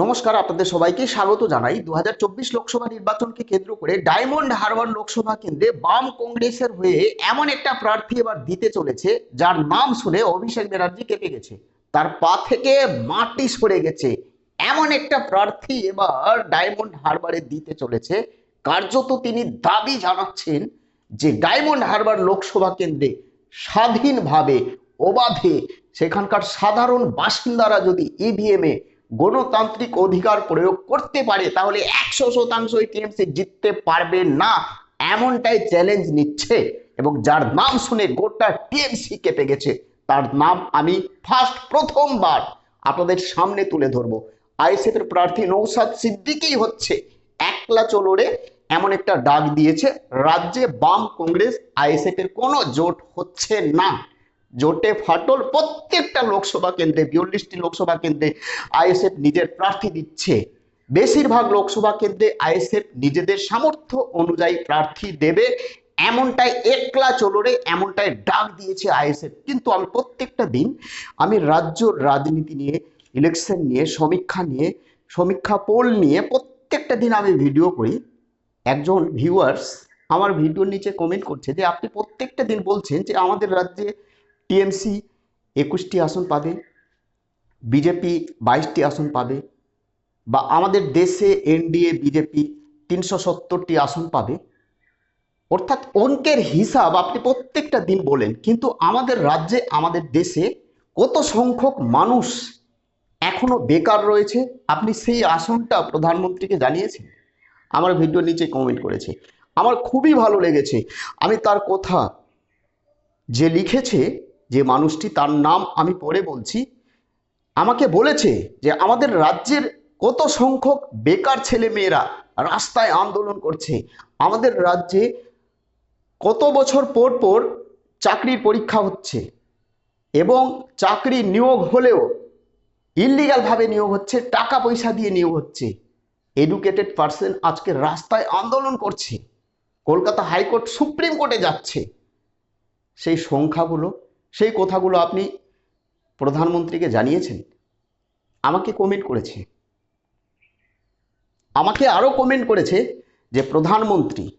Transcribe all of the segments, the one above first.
নমস্কার, আপনাদের সবাইকে স্বাগত জানাই। দু হাজার চব্বিশ লোকসভা নির্বাচনকে কেন্দ্র করে ডায়মন্ড হারবার লোকসভা কেন্দ্রে বাম কংগ্রেসের হয়ে এমন একটা প্রার্থী এবার দিতে চলেছে, যার নাম শুনে অভিষেক ব্যানার্জি কেঁপে গেছে। তার পা থেকে মাটি সরে গেছে। এমন একটা প্রার্থী এবার ডায়মন্ড হারবারে দিতে চলেছে। কার্যত তিনি দাবি জানাচ্ছেন যে ডায়মন্ড হারবার লোকসভা কেন্দ্রে স্বাধীনভাবে অবাধে সেখানকার সাধারণ বাসিন্দারা যদি ইভিএম এ গণতান্ত্রিক অধিকার প্রয়োগ করতে পারে, তাহলে একশো শতাংশ টিএমসি জিততে পারবে না। এমনটাই চ্যালেঞ্জ নিচ্ছে এবং যার নাম শুনে গোটা টিএমসি কেঁপে গেছে। তার নাম আমি ফার্স্ট প্রথমবার আপনাদের সামনে তুলে ধরবো। আইএসএফ এর প্রার্থী নৌসাদ সিদ্দিকই হচ্ছে একলা চলোরে এমন একটা ডাক দিয়েছে। রাজ্যে বাম কংগ্রেস, আইএসএফ এর কোনো জোট হচ্ছে না। জোটে ফাটল প্রত্যেকটা লোকসভা কেন্দ্রে, বিয়াল্লিশটি লোকসভা কেন্দ্রে আইএসএফ নিজের প্রার্থী দিচ্ছে। বেশিরভাগ লোকসভা কেন্দ্রে আইএসএফ নিজেদের সামর্থ্য অনুযায়ী প্রার্থী দেবে। এমনটাই একলা চলরে এমনটাই ডাক দিয়েছে আইএসএফ। কিন্তু আমি প্রত্যেকটা দিন আমি রাজ্য রাজনীতি নিয়ে, ইলেকশন নিয়ে, সমীক্ষা নিয়ে, সমীক্ষা পোল নিয়ে প্রত্যেকটা দিন আমি ভিডিও করি। একজন ভিউয়ার্স আমার ভিডিওর নিচে কমেন্ট করছে যে, আপনি প্রত্যেকটা দিন বলছেন যে আমাদের রাজ্যে টিএমসি একুশটি আসন পাবে, বিজেপি বাইশটি আসন পাবে বা আমাদের দেশে এনডিএ, বিজেপি তিনশো সত্তরটি আসন পাবে। অর্থাৎ অঙ্কের হিসাব আপনি প্রত্যেকটা দিন বলেন, কিন্তু আমাদের রাজ্যে, আমাদের দেশে কত সংখ্যক মানুষ এখনও বেকার রয়েছে? আপনি সেই আসনটা প্রধানমন্ত্রীকে জানিয়েছেন? আমার ভিডিওর নিচে কমেন্ট করেছে। আমার খুবই ভালো লেগেছে। আমি তার কথা যে লিখেছে যে মানুষটি তার নাম আমি পরে বলছি, আমাকে বলেছে যে আমাদের রাজ্যের কত সংখ্যক বেকার ছেলে মেয়েরা রাস্তায় আন্দোলন করছে। আমাদের রাজ্যে কত বছর পর পর চাকরির পরীক্ষা হচ্ছে এবং চাকরি নিয়োগ হলেও ইলিগালভাবে নিয়োগ হচ্ছে, টাকা পয়সা দিয়ে নিয়োগ হচ্ছে। এডুকেটেড পার্সন আজকে রাস্তায় আন্দোলন করছে। কলকাতা হাইকোর্ট সুপ্রিম কোর্টে যাচ্ছে। সেই সংখ্যাগুলো সেই কথাগুলো আপনি প্রধানমন্ত্রীকে জানিয়েছেন? আমাকে কমেন্ট করেছে। আমাকে আরও কমেন্ট করেছে যে প্রধানমন্ত্রী,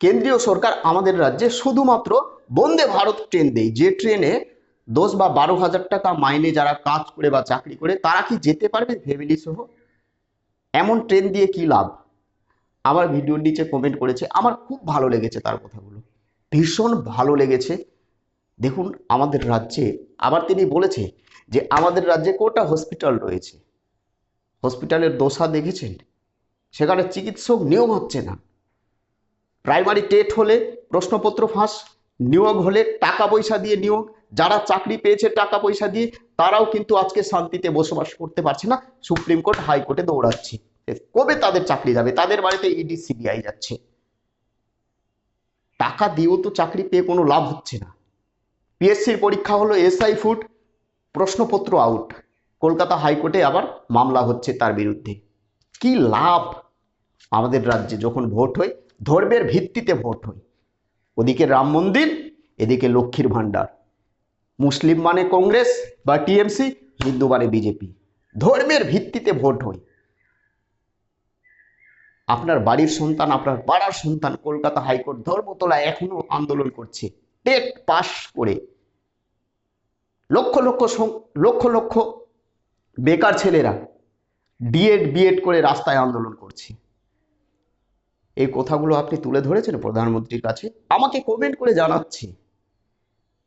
কেন্দ্রীয় সরকার আমাদের রাজ্যে শুধুমাত্র বন্দে ভারত ট্রেন দেয়। যে ট্রেনে দশ বা বারো হাজার টাকা মাইনে যারা কাজ করে বা চাকরি করে, তারা কি যেতে পারবে ফ্যামিলি সহ? এমন ট্রেন দিয়ে কি লাভ? আমার ভিডিওর নিচে কমেন্ট করেছে। আমার খুব ভালো লেগেছে তার কথাগুলো। ভীষণ ভালো লেগেছে। দেখুন, আমাদের রাজ্যে আবার তিনি বলেছে যে আমাদের রাজ্যে কোটা হসপিটাল রয়েছে। হসপিটালের দোষা দেখেছেন? সেখানে চিকিৎসক নিয়োগ হচ্ছে না। প্রাইমারি টেট হলে প্রশ্নপত্র ফাঁস, নিয়োগ হলে টাকা পয়সা দিয়ে নিয়োগ। যারা চাকরি পেয়েছে টাকা পয়সা দিয়ে, তারাও কিন্তু আজকে শান্তিতে বসবাস করতে পারছে না। সুপ্রিম কোর্ট হাইকোর্টে দৌড়াচ্ছে। কবে তাদের চাকরি যাবে? তাদের বাড়িতে ইডি সিবিআই যাচ্ছে। টাকা দিয়েও তো চাকরি পেয়ে কোনো লাভ হচ্ছে না। পিএসসির পরীক্ষা হলো এসআই ফুড প্রশ্নপত্র আউট কলকাতা হাইকোর্টে আবার মামলা হচ্ছে তার বিরুদ্ধে। কি লাভ আমাদের রাজ্যে যখন ভোট হয়? ধর্মের ভিত্তিতে ভোট হয়। ওদিকে রাম মন্দির, এদিকে লক্ষ্মীর ভাণ্ডার। মুসলিম মানে কংগ্রেস বা টিএমসি হিন্দু মানে বিজেপি ধর্মের ভিত্তিতে ভোট হয়। আপনার বাড়ির সন্তান, আপনার পাড়ার সন্তান কলকাতা হাইকোর্ট ধর্মতলায় এখনও আন্দোলন করছে। টেট পাস করে লক্ষ লক্ষ লক্ষ লক্ষ বেকার ছেলেরা ডিএড বিএড করে রাস্তায় আন্দোলন করছে। এই কথাগুলো আপনি তুলে ধরেছেন প্রধানমন্ত্রীর কাছে? আমাকে কমেন্ট করে জানাচ্ছি।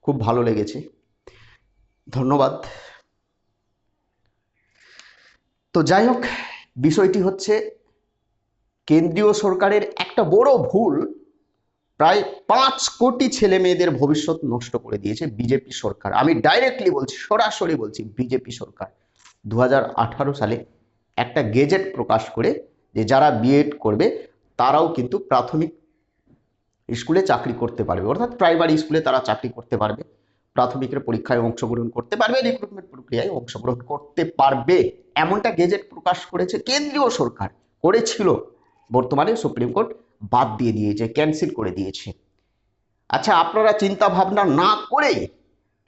খুব ভালো লেগেছে। ধন্যবাদ। তো যাই হোক, বিষয়টি হচ্ছে কেন্দ্রীয় সরকারের একটা বড় ভুল প্রায় পাঁচ কোটি ছেলে মেয়েদের ভবিষ্যৎ নষ্ট করে দিয়েছে বিজেপি সরকার। আমি ডাইরেক্টলি বলছি, সরাসরি বলছি বিজেপি সরকার। দু হাজার আঠারো সালে একটা গেজেট প্রকাশ করে যে যারা বিএড করবে, তারাও কিন্তু প্রাথমিক স্কুলে চাকরি করতে পারবে। অর্থাৎ প্রাইমারি স্কুলে তারা চাকরি করতে পারবে, প্রাথমিকের পরীক্ষায় অংশগ্রহণ করতে পারবে রিক্রুটমেন্ট প্রক্রিয়ায় অংশগ্রহণ করতে পারবে। এমনটা গেজেট প্রকাশ করেছে কেন্দ্রীয় সরকার, করেছিল বর্তমানে সুপ্রিম কোর্ট। বাদ দিয়ে দিয়েছে ক্যান্সেল করে দিয়েছে। আচ্ছা আপনারা চিন্তা ভাবনা না করে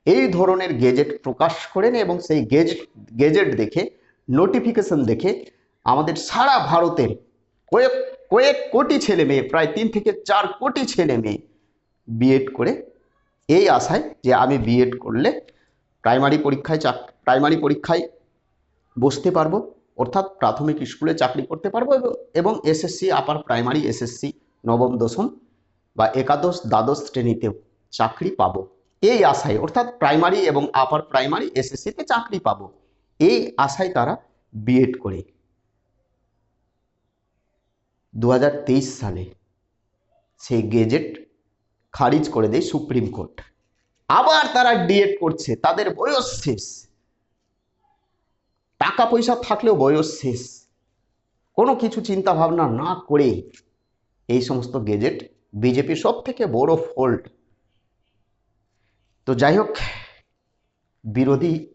এই ধরনের গেজেট প্রকাশ করেন এবং সেই গেজেট গেজেট দেখে নোটিফিকেশন দেখে আমাদের সারা ভারতের কয়েক কয়েক কোটি ছেলে মেয়ে, প্রায় তিন থেকে চার কোটি ছেলে মেয়ে বিএড করে এই আশায় যে আমি বিএড করলে প্রাইমারি পরীক্ষায় চাক প্রাইমারি পরীক্ষায় বসতে পারব। অর্থাৎ প্রাথমিক স্কুলে চাকরি করতে পারব এবং- এসএসসি, আপার প্রাইমারি এসএসসি, নবম, দশম বা একাদশ, দ্বাদশ শ্রেণীতেও চাকরি পাবো। এই আশায়, অর্থাৎ প্রাইমারি এবং আপার প্রাইমারি এসএসসিতে চাকরি পাবো। এই আশায় তারা বিএড করে। দু হাজার তেইশ সালে সেই গেজেট খারিজ করে দেয় সুপ্রিম কোর্ট। আবার তারা ডিএড করছে, তাদের বয়স শেষ। টাকা পয়সা থাকলেও বয়স শেষ। কোনো কিছু চিন্তা ভাবনা না করে এই সমস্ত গেজেট বিজেপি সব থেকে বড় ফল্ট। তো যাই হোক, বিরোধী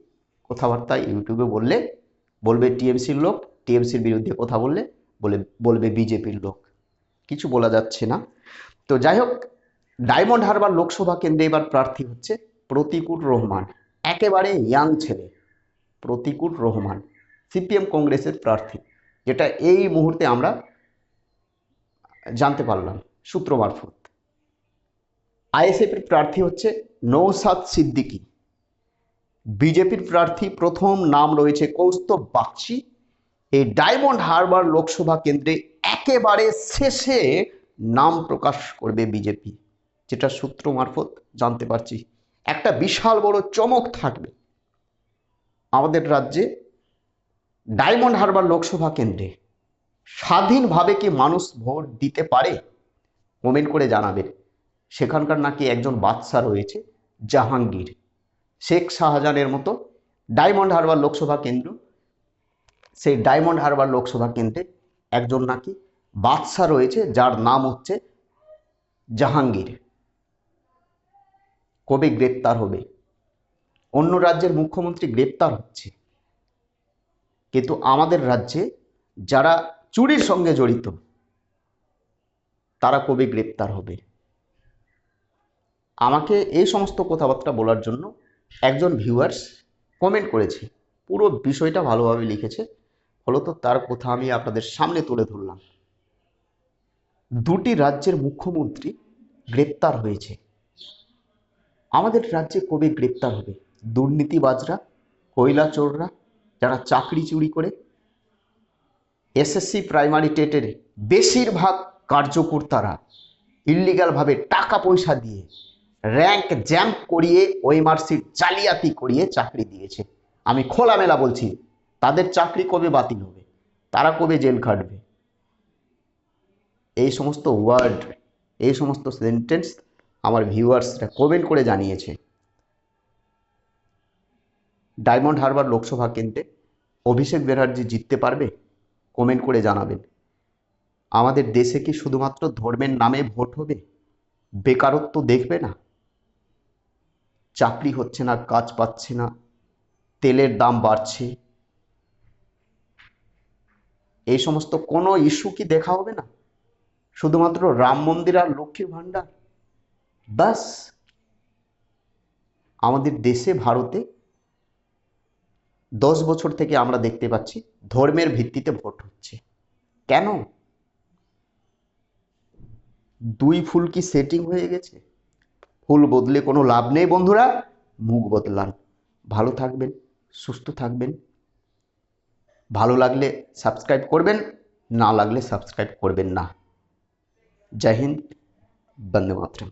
কথাবার্তা ইউটিউবে বললে, বলবে টিএমসির লোক, টিএমসির বিরুদ্ধে কথা বললে, বলে, বলবে বিজেপির লোক। কিছু বলা যাচ্ছে না। তো যাই হোক, ডায়মন্ড হারবার লোকসভা কেন্দ্রে এবার প্রার্থী হচ্ছে প্রতিকুর রহমান। একেবারে ইয়াং ছেলে। প্রতিকুর রহমান, সিপিএম কংগ্রেসের প্রার্থী, যেটা এই মুহূর্তে আমরা জানতে পারলাম সূত্র মারফত। আইএসএফের প্রার্থী হচ্ছে নৌসাদ সিদ্দিকী। বিজেপির প্রার্থী প্রথম নাম রয়েছে কৌস্তব বাগচি। এই ডায়মন্ড হারবার লোকসভা কেন্দ্রে একেবারে শেষে নাম প্রকাশ করবে বিজেপি, যেটা সূত্র মারফত জানতে পারছি। একটা বিশাল বড় চমক থাকবে। আমাদের রাজ্যে ডায়মন্ড হারবার লোকসভা কেন্দ্রে স্বাধীনভাবে কি মানুষ ভোট দিতে পারে? কমেন্ট করে জানাবেন। সেখানকার নাকি একজন বাদশা রয়েছে, জাহাঙ্গীর। শেখ শাহজাহানের মতো ডায়মন্ড হারবার লোকসভা কেন্দ্র, সেই ডায়মন্ড হারবার লোকসভা কেন্দ্রে একজন নাকি বাদশা রয়েছে, যার নাম হচ্ছে জাহাঙ্গীর। কবে গ্রেপ্তার হবে? অন্য রাজ্যের মুখ্যমন্ত্রী গ্রেপ্তার হচ্ছে। কিন্তু আমাদের রাজ্যে যারা চুরির সঙ্গে জড়িত, তারা কবে গ্রেপ্তার হবে? আমাকে এই সমস্ত কথাবার্তা বলার জন্য একজন ভিউয়ার্স কমেন্ট করেছে। পুরো বিষয়টা ভালোভাবে লিখেছে। ফলত তার কথা আমি আপনাদের সামনে তুলে ধরলাম। দুটি রাজ্যের মুখ্যমন্ত্রী গ্রেপ্তার হয়েছে। আমাদের রাজ্যে কবে গ্রেপ্তার হবে? দুর্নীতিবাজরা কয়লা চোররা যারা চাকরি চুরি করে এসএসসি প্রাইমারি টেটের বেশিরভাগ কার্যকর্তারা ইল্লিগালভাবে টাকা পয়সা দিয়ে র্যাঙ্ক জ্যাম্প করিয়ে মার্কশিট জালিয়াতি করিয়ে চাকরি দিয়েছে। আমি খোলামেলা বলছি, তাদের চাকরি কবে বাতিল হবে? তারা কবে জেল খাটবে? এই সমস্ত ওয়ার্ড এই সমস্ত সেন্টেন্স আমার ভিউয়ার্সরা কমেন্ট করে জানিয়েছে। ডায়মন্ড হারবার লোকসভা কেন্দ্রে অভিষেক ব্যানার্জি জিততে পারবে? কমেন্ট করে জানাবেন। আমাদের দেশে কি শুধুমাত্র ধর্মের নামে ভোট হবে? বেকারত্ব দেখবে না? চাকরি হচ্ছে না, কাজ পাচ্ছে না, তেলের দাম বাড়ছে। এই সমস্ত কোনো ইস্যু কি দেখা হবে না? শুধুমাত্র রাম মন্দির আর লক্ষ্মীর ভাণ্ডার? বাস আমাদের দেশে, ভারতে দশ বছর থেকে আমরা দেখতে পাচ্ছি ধর্মের ভিত্তিতে ভোট হচ্ছে। কেন? দুই ফুল কি সেটিং হয়ে গেছে? ফুল বদলে কোনো লাভ নেই বন্ধুরা, মুখ বদলান। ভালো থাকবেন, সুস্থ থাকবেন। ভালো লাগলে সাবস্ক্রাইব করবেন, না লাগলে সাবস্ক্রাইব করবেন না। জয় হিন্দ, বন্দে মাতরম।